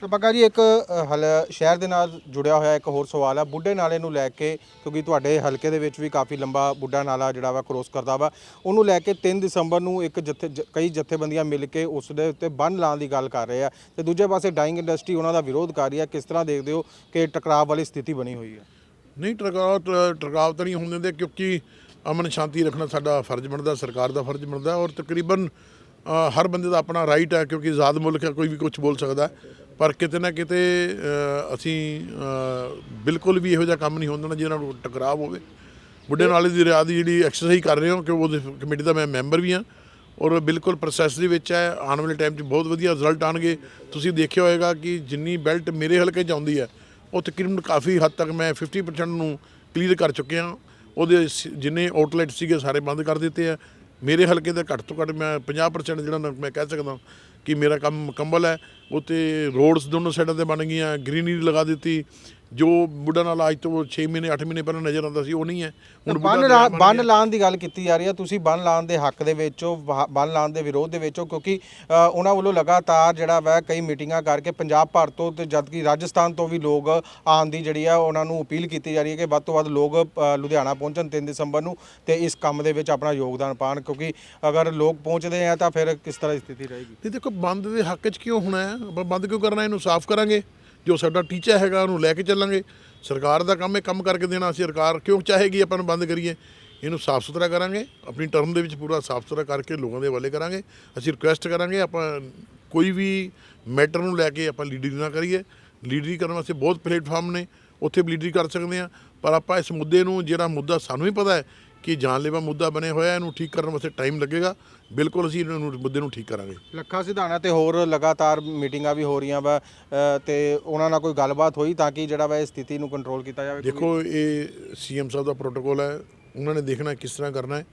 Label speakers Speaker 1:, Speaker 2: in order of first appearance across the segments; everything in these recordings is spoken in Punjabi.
Speaker 1: ਤਾਂ ਜੀ, ਇੱਕ ਹਲ, ਸ਼ਹਿਰ ਦੇ ਨਾਲ ਜੁੜਿਆ ਹੋਇਆ ਇੱਕ ਹੋਰ ਸਵਾਲ ਹੈ ਬੁੱਢੇ ਨਾਲੇ ਨੂੰ ਲੈ ਕੇ, ਕਿਉਂਕਿ ਤੁਹਾਡੇ ਹਲਕੇ ਦੇ ਵਿੱਚ ਵੀ ਕਾਫੀ ਲੰਬਾ ਬੁੱਢਾ ਨਾਲਾ ਜਿਹੜਾ ਵਾ ਕ੍ਰੋਸ ਕਰਦਾ ਵਾ, ਉਹਨੂੰ ਲੈ ਕੇ 3 ਦਸੰਬਰ ਨੂੰ ਇੱਕ ਜਥੇ, ਜ- ਕਈ ਜਥੇਬੰਦੀਆਂ ਮਿਲ ਕੇ ਉਸ ਦੇ ਉੱਤੇ ਬੰਨ ਲਾਉਣ ਦੀ ਗੱਲ ਕਰ ਰਹੇ ਆ। ਤੇ ਦੂਜੇ ਪਾਸੇ ਡਾਈਂਗ ਇੰਡਸਟਰੀ ਉਹਨਾਂ ਦਾ ਵਿਰੋਧ ਕਰ ਰਹੀ ਹੈ ਕਿਸ ਤਰ੍ਹਾਂ ਦੇਖਦੇ ਹੋ ਕਿ ਟਕਰਾਅ ਵਾਲੀ ਸਥਿਤੀ ਬਣੀ ਹੋਈ ਹੈ
Speaker 2: ਨਹੀਂ ਟਰਕਾਵ ਟਰਕਾਵ ਤਾਂ ਨਹੀਂ ਹੋਣ ਦਿੰਦੇ, ਕਿਉਂਕਿ ਅਮਨ ਸ਼ਾਂਤੀ ਰੱਖਣਾ ਸਾਡਾ ਫਰਜ਼ ਬਣਦਾ, ਸਰਕਾਰ ਦਾ ਫਰਜ਼ ਬਣਦਾ, ਔਰ ਤਕਰੀਬਨ ਹਰ ਬੰਦੇ ਦਾ ਆਪਣਾ ਰਾਈਟ ਹੈ ਕਿਉਂਕਿ ਆਜ਼ਾਦ ਮੁਲਕ ਹੈ ਕੋਈ ਵੀ ਕੁਝ ਬੋਲ ਸਕਦਾ। ਹੈ। ਪਰ ਕਿਤੇ ਨਾ ਕਿਤੇ ਅਸੀਂ ਬਿਲਕੁਲ ਵੀ ਇਹੋ ਜਿਹਾ ਕੰਮ ਨਹੀਂ ਹੋਣ ਦੇਣਾ ਜਿਹਨਾਂ ਨੂੰ ਟਕਰਾਅ ਹੋਵੇ। ਬੁੱਢੇ ਨਾਲੇ ਦੀ ਰਿਆਦ ਦੀ ਜਿਹੜੀ ਐਕਸਰਸਾਈਜ਼ ਕਰ ਰਹੇ ਹੋ ਕਿ ਉਹਦੇ ਕਮੇਟੀ ਦਾ ਮੈਂ ਮੈਂਬਰ ਵੀ ਹਾਂ ਔਰ ਬਿਲਕੁਲ ਪ੍ਰੋਸੈਸ ਦੇ ਵਿੱਚ ਹੈ। ਆਉਣ ਵਾਲੇ ਟਾਈਮ 'ਚ ਬਹੁਤ ਵਧੀਆ ਰਿਜ਼ਲਟ ਆਣਗੇ ਤੁਸੀਂ ਦੇਖਿਆ ਹੋਏਗਾ ਕਿ ਜਿੰਨੀ ਬੈਲਟ ਮੇਰੇ ਹਲਕੇ 'ਚ ਆਉਂਦੀ ਹੈ ਉਹ ਤਕਰੀਬਨ ਕਾਫੀ ਹੱਦ ਤੱਕ ਮੈਂ 50% ਨੂੰ ਕਲੀਅਰ ਕਰ ਚੁੱਕਿਆ ਉਹਦੇ ਜਿੰਨੇ ਆਊਟਲੈਟ ਸੀਗੇ ਸਾਰੇ ਬੰਦ ਕਰ ਦਿੱਤੇ ਆ। ਮੇਰੇ ਹਲਕੇ ਦਾ ਘੱਟ ਤੋਂ ਘੱਟ ਮੈਂ 50% ਜਿਹੜਾ ਮੈਂ ਕਹਿ ਸਕਦਾ ਕਿ ਮੇਰਾ ਕੰਮ ਮੁਕੰਮਲ ਹੈ ਉਤੇ ਰੋਡਸ ਦੋਨੋਂ ਸਾਈਡਾਂ ਤੇ ਬਣ ਗਈਆਂ ਗ੍ਰੀਨਰੀ ਲਗਾ ਦਿੱਤੀ ਜੋ ਬੁੱਢਾ ਨਾਲ ਅੱਜ ਤੋਂ 6 ਮਹੀਨੇ 8 ਮਹੀਨੇ ਪਹਿਲਾਂ ਨਜ਼ਰ ਆਉਂਦਾ ਸੀ ਉਹ ਨਹੀਂ ਹੈ।
Speaker 1: ਹੁਣ
Speaker 2: ਬੁੱਢਾ
Speaker 1: ਬੰਨ
Speaker 2: ਦਰਿਆ
Speaker 1: ਲਾ-
Speaker 2: ਬਣ
Speaker 1: ਬੰਨ
Speaker 2: ਗਿਆ।
Speaker 1: ਲਾਉਣ ਦੀ ਗੱਲ ਕੀਤੀ ਜਾ ਰਹੀ ਹੈ। ਤੁਸੀਂ ਬੰਨ ਲਾਉਣ ਦੇ ਹੱਕ ਦੇ ਵਿੱਚ ਬੰਨ ਲਾਉਣ ਦੇ ਵਿਰੋਧ ਦੇ ਵਿੱਚ ਕਿਉਂਕਿ ਅ, ਉਹਨਾਂ ਵੱਲੋਂ ਲਗਾਤਾਰ ਜਿਹੜਾ ਵਾ ਕਈ ਮੀਟਿੰਗਾਂ ਕਰਕੇ ਪੰਜਾਬ ਭਰ ਤੋਂ ਤੇ ਜਦਕਿ ਰਾਜਸਥਾਨ ਤੋਂ ਵੀ ਲੋਕ ਆਉਣ ਦੀ ਜਿਹੜੀ ਆ ਉਹਨਾਂ ਨੂੰ ਅਪੀਲ ਕੀਤੀ ਜਾ ਰਹੀ ਹੈ ਕਿ ਵੱਧ ਤੋਂ ਵੱਧ ਲੋਕ ਅ, ਲੁਧਿਆਣਾ ਪਹੁੰਚਣ 3 ਦਸੰਬਰ ਨੂੰ ਤੇ ਇਸ ਕੰਮ ਦੇ ਵਿੱਚ ਆਪਣਾ ਯੋਗਦਾਨ ਪਾਉਣ ਕਿਉਂਕਿ ਅਗਰ ਲੋਕ ਪਹੁੰਚਦੇ ਆ ਤਾਂ ਫਿਰ ਕਿਸ ਤਰ੍ਹਾਂ ਦੀ ਸਥਿਤੀ ਰਹੇਗੀ?
Speaker 2: ਨਹੀਂ ਦੇਖੋ ਬੰਦ ਦੇ ਹੱਕ 'ਚ ਕਿਉਂ ਹੋਣਾ ਹੈ? ਆਪਾਂ ਬੰਦ ਕਿਉਂ ਕਰਨਾ ਇਹਨੂੰ ਸਾਫ਼ ਕਰਾਂਗੇ। ਜੋ ਸਾਡਾ ਟੀਚਾ ਹੈਗਾ ਉਹਨੂੰ ਲੈ ਕੇ ਚੱਲਾਂਗੇ। ਸਰਕਾਰ ਦਾ ਕੰਮ ਹੈ ਕੰਮ ਕਰਕੇ ਦੇਣਾ। ਅਸੀਂ ਸਰਕਾਰ ਕਿਉਂ ਚਾਹੇਗੀ ਆਪਾਂ ਨੂੰ ਬੰਦ ਕਰੀਏ? ਇਹਨੂੰ ਸਾਫ਼ ਸੁਥਰਾ ਕਰਾਂਗੇ। ਆਪਣੀ ਟਰਮ ਦੇ ਵਿੱਚ ਪੂਰਾ ਸਾਫ਼ ਸੁਥਰਾ ਕਰਕੇ ਲੋਕਾਂ ਦੇ ਹਵਾਲੇ ਕਰਾਂਗੇ। ਅਸੀਂ ਰਿਕੁਐਸਟ ਕਰਾਂਗੇ ਆਪਾਂ ਕੋਈ ਵੀ ਮੈਟਰ ਨੂੰ ਲੈ ਕੇ ਆਪਾਂ ਲੀਡਰੀ ਨਾ ਕਰੀਏ। ਲੀਡਰੀ ਕਰਨ ਵਾਸਤੇ ਬਹੁਤ ਪਲੇਟਫਾਰਮ ਨੇ। ਉੱਥੇ ਵੀ ਲੀਡਰੀ ਕਰ ਸਕਦੇ ਆ ਪਰ ਆਪਾਂ ਇਸ ਮੁੱਦੇ ਨੂੰ, ਜਿਹੜਾ ਮੁੱਦਾ ਸਾਨੂੰ ਹੀ ਪਤਾ ਹੈ ਕਿ ਜਾਨਲੇਵਾ ਮੁੱਦਾ ਬਣਿਆ ਹੋਇਆ ਇਹਨੂੰ ਠੀਕ ਕਰਨ ਵਾਸਤੇ ਟਾਈਮ ਲੱਗੇਗਾ। ਬਿਲਕੁਲ ਅਸੀਂ ਇਹਨਾਂ ਨੂੰ ਮੁੱਦੇ ਨੂੰ ਠੀਕ ਕਰਾਂਗੇ।
Speaker 1: ਲੱਖਾ ਸਿਧਾਣਾ ਤੇ ਹੋਰ ਲਗਾਤਾਰ ਮੀਟਿੰਗਾਂ ਵੀ ਹੋ ਰਹੀਆਂ ਵਾ ਤੇ ਉਹਨਾਂ ਨਾਲ ਕੋਈ ਗੱਲਬਾਤ ਹੋਈ ਤਾਂ ਕਿ ਜਿਹੜਾ ਵਾ ਇਹ ਸਥਿਤੀ ਨੂੰ ਕੰਟਰੋਲ ਕੀਤਾ ਜਾਵੇ?
Speaker 2: ਦੇਖੋ ਇਹ ਸੀਐਮ ਸਾਹਿਬ ਦਾ ਪ੍ਰੋਟੋਕੋਲ ਹੈ। ਉਹਨਾਂ ਨੇ ਦੇਖਣਾ ਕਿਸ ਤਰ੍ਹਾਂ ਕਰਨਾ ਹੈ।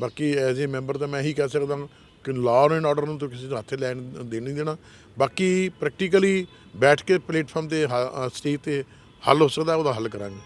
Speaker 2: ਬਾਕੀ ਐਜ਼ ਏ ਮੈਂਬਰ ਤਾਂ ਮੈਂ ਇਹੀ ਕਹਿ ਸਕਦਾ ਕਿ ਲਾਅ ਐਂਡ ਆਰਡਰ ਨੂੰ ਤਾਂ ਕਿਸੇ ਦੇ ਹੱਥੇ ਲੈਣ ਦੇਣ ਨਹੀਂ ਦੇਣਾ। ਬਾਕੀ ਪ੍ਰੈਕਟੀਕਲੀ ਬੈਠ ਕੇ ਪਲੇਟਫਾਰਮ ਤੇ ਸਟੇਜ ਤੇ ਹੱਲ ਹੋ ਸਕਦਾ ਉਹਦਾ ਹੱਲ ਕਰਾਂਗੇ।